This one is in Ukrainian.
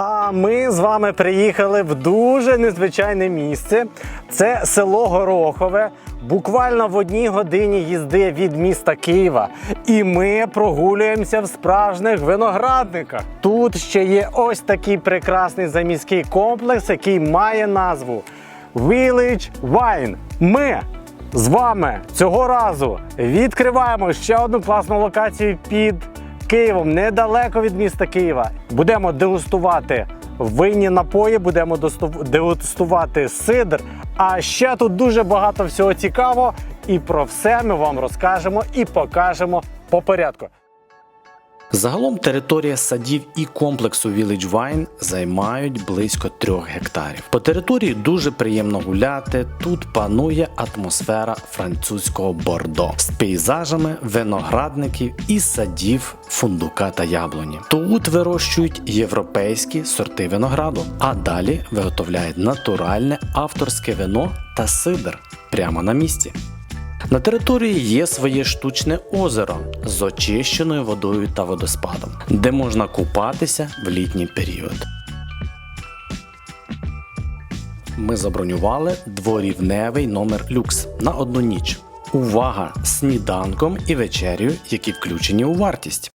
А ми з вами приїхали в дуже незвичайне місце. Це село Горохове, буквально в одній годині їзди від міста Києва. І ми прогулюємося в справжніх виноградниках. Тут ще є ось такий прекрасний заміський комплекс, який має назву Village Wine. Ми з вами цього разу відкриваємо ще одну класну локацію під Києвом, недалеко від міста Києва. Будемо дегустувати винні напої, будемо дегустувати сидр. А ще тут дуже багато всього цікавого. І про все ми вам розкажемо і покажемо по порядку. Загалом територія садів і комплексу Village Wine займають близько 3 гектарів. По території дуже приємно гуляти. Тут панує атмосфера французького бордо з пейзажами виноградників і садів фундука та яблуні. Тут вирощують європейські сорти винограду, а далі виготовляють натуральне авторське вино та сидр прямо на місці. На території є своє штучне озеро з очищеною водою та водоспадом, де можна купатися в літній період. Ми забронювали дворівневий номер люкс на одну ніч. Увага! Сніданком і вечерю, які включені у вартість.